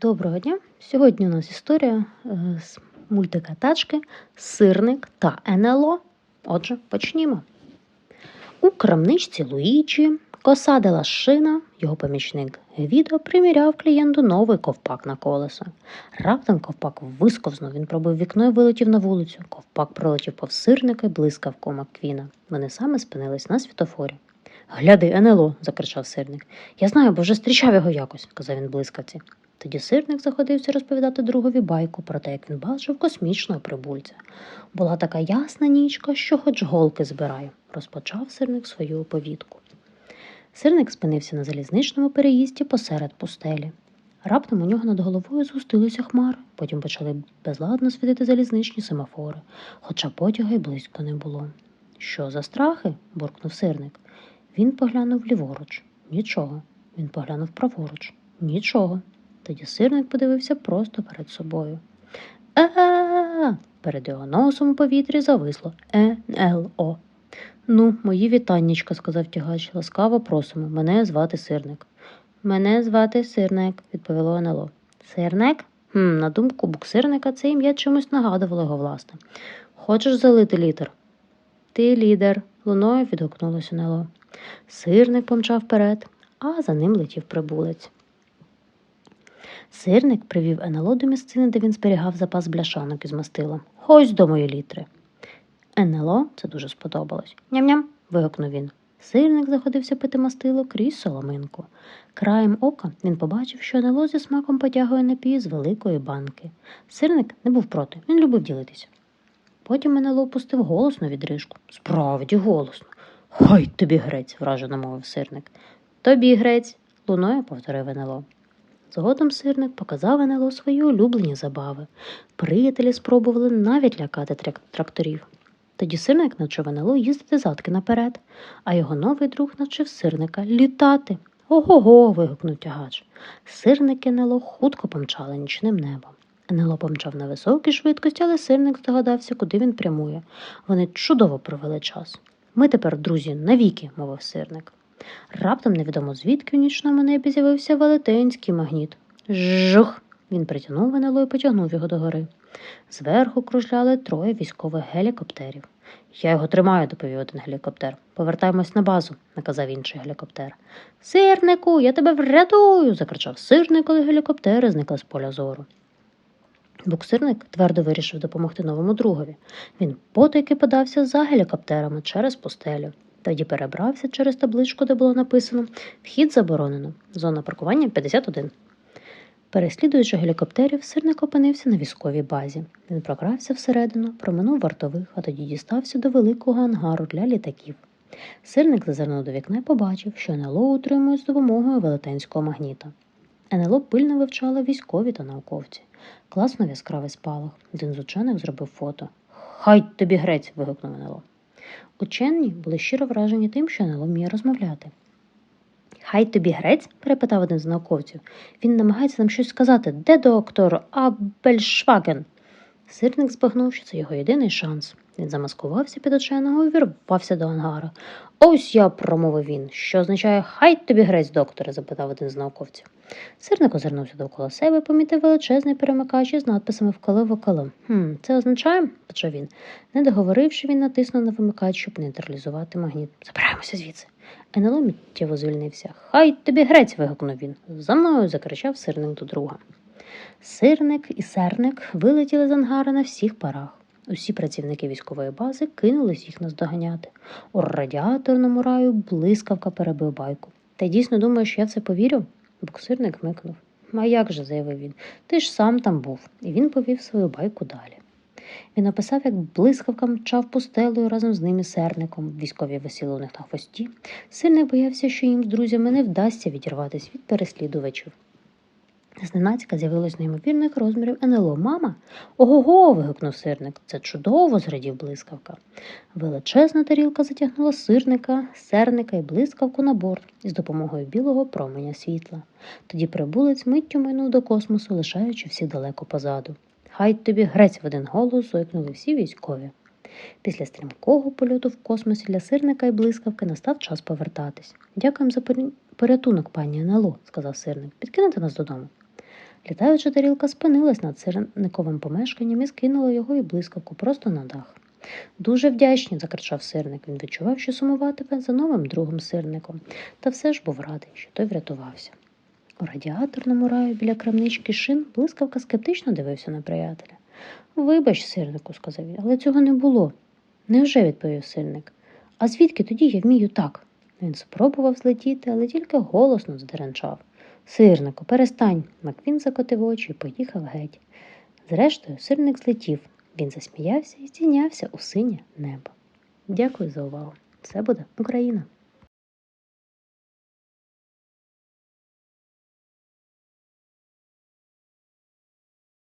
Доброго дня! Сьогодні у нас історія е, з мультика Тачки, Сирник та НЛО. Отже, почнімо. У крамничці Луїджі коса де Лашина, його помічник Гвідо, приміряв клієнту новий ковпак на колесо. Раптом ковпак висковзнув, він пробив вікно і вилетів на вулицю. Ковпак пролетів повз сирника і блискавку Макквіна. Вони саме спинились на світофорі. Гляди, НЛО, закричав сирник. Я знаю, бо вже зустрічав його якось, казав він блискавці. Тоді сирник заходився розповідати другові байку про те, як він бачив космічного прибульця. Була така ясна нічка, що хоч голки збираю, розпочав сирник свою оповідку. Сирник спинився на залізничному переїзді посеред пустелі. Раптом у нього над головою згустилися хмари, потім почали безладно світити залізничні семафори, хоча потяга й близько не було. Що за страхи? буркнув сирник. Він поглянув ліворуч. Нічого. Він поглянув праворуч. Нічого. Тоді сирник подивився просто перед собою. е Перед його носом у повітрі зависло НЛО. Ну, мої вітаннячка, сказав тягач. Ласкаво просимо. Мене звати сирник. Мене звати сирник, відповіло НЛО. Сирник? Хм, На думку буксирника, це ім'я чимось нагадувало його власне. Хочеш залити літер? Ти лідер, луною відгукнулося НЛО. Сирник помчав вперед, а за ним летів прибулець. Сирник привів НЛО до місцини, де він зберігав запас бляшанок із мастилом. Ось до моєї літри. НЛО це дуже сподобалось. Ням-ням. вигукнув він. Сирник заходився пити мастило крізь соломинку. Краєм ока він побачив, що НЛО зі смаком потягує напій з великої банки. Сирник не був проти, він любив ділитися. Потім НЛО пустив голосно відрижку. Справді голосно. Хай тобі грець, вражено мовив сирник. Тобі грець, луною повторив НЛО. Згодом сирник показав НЛО свої улюблені забави. Приятелі спробували навіть лякати трак- тракторів. Тоді сирник навчив НЛО їздити задки наперед, а його новий друг навчив сирника літати. Ого-го. вигукнув тягач. Сирники НЛО хутко помчали нічним небом. НЛО помчав на високій швидкості, але сирник здогадався, куди він прямує. Вони чудово провели час. Ми тепер, друзі, навіки, мовив сирник. Раптом невідомо звідки в нічному небі з'явився велетенський магніт. Жух! Він притягнув НЛО і потягнув його догори. Зверху кружляли троє військових гелікоптерів. Я його тримаю, доповів один гелікоптер. Повертаємось на базу, наказав інший гелікоптер. Сирнику, я тебе врятую. закричав сирник, коли гелікоптери зникли з поля зору. Буксирник твердо вирішив допомогти новому другові. Він потайки подався за гелікоптерами через пустелю. Тоді перебрався через табличку, де було написано Вхід заборонено. Зона паркування 51. Переслідуючи гелікоптерів, сирник опинився на військовій базі. Він прокрався всередину, проминув вартових, а тоді дістався до великого ангару для літаків. Сирник зазирнув до вікна і побачив, що НЛО утримують з допомогою велетенського магніта. НЛО пильно вивчали військові та науковці. Класно яскравий спалах. Один з учених зробив фото. Хай тобі грець. вигукнув НЛО. Учені були щиро вражені тим, що не вміє розмовляти. Хай тобі грець? перепитав один з науковців. Він намагається нам щось сказати. Де доктор Абельшваген? Сирник збагнув, що це його єдиний шанс. Він замаскувався під ученого і вірвався до ангара. Ось я, промовив він. Що означає хай тобі грець, докторе? запитав один з науковців. Сирник озирнувся довкола себе, помітив величезний перемикач із надписами вкали вокалом. Хм, це означає, почав він. Не договоривши, він натиснув на вимикач, щоб нейтралізувати магніт. Забираємося звідси. НЛО миттєво звільнився. Хай тобі грець. вигукнув він. За мною закричав сирник до друга. Сирник і серник вилетіли з ангара на всіх парах. Усі працівники військової бази кинулись їх наздоганяти. У радіаторному раю блискавка перебив байку. Та дійсно думаєш, я в це повірю? Буксирник хмикнув. А як же, заявив він, ти ж сам там був, і він повів свою байку далі. Він описав, як блискавка мчав пустелею разом з ним і серником. Військові висіли у них на хвості. Сирник боявся, що їм з друзями не вдасться відірватися від переслідувачів. Зненацька з'явилось неймовірних розмірів НЛО. Мама? Ого-го. вигукнув сирник. Це чудово, зрадів блискавка. Величезна тарілка затягнула сирника, серника і блискавку на борт із допомогою білого променя світла. Тоді прибулець миттю минув до космосу, лишаючи всіх далеко позаду. Хай тобі грець в один голос зойкнули всі військові. Після стрімкого польоту в космосі для сирника і блискавки настав час повертатись. Дякуємо за порятунок, пані НЛО, сказав сирник. Підкинете нас додому. Літаюча тарілка спинилась над сирниковим помешканням і скинула його і блискавку просто на дах. Дуже вдячні, закричав сирник. Він відчував, що сумуватиме за новим другом сирником, та все ж був радий, що той врятувався. У радіаторному раю біля крамнички шин блискавка скептично дивився на приятеля. Вибач, сирнику, сказав він, але цього не було. Невже, відповів сирник. А звідки тоді я вмію так? Він спробував злетіти, але тільки голосно здеренчав. Сирнику, перестань. Маквін закотив очі і поїхав геть. Зрештою, сирник злетів. Він засміявся і здійнявся у синє небо. Дякую за увагу. Це буде Україна.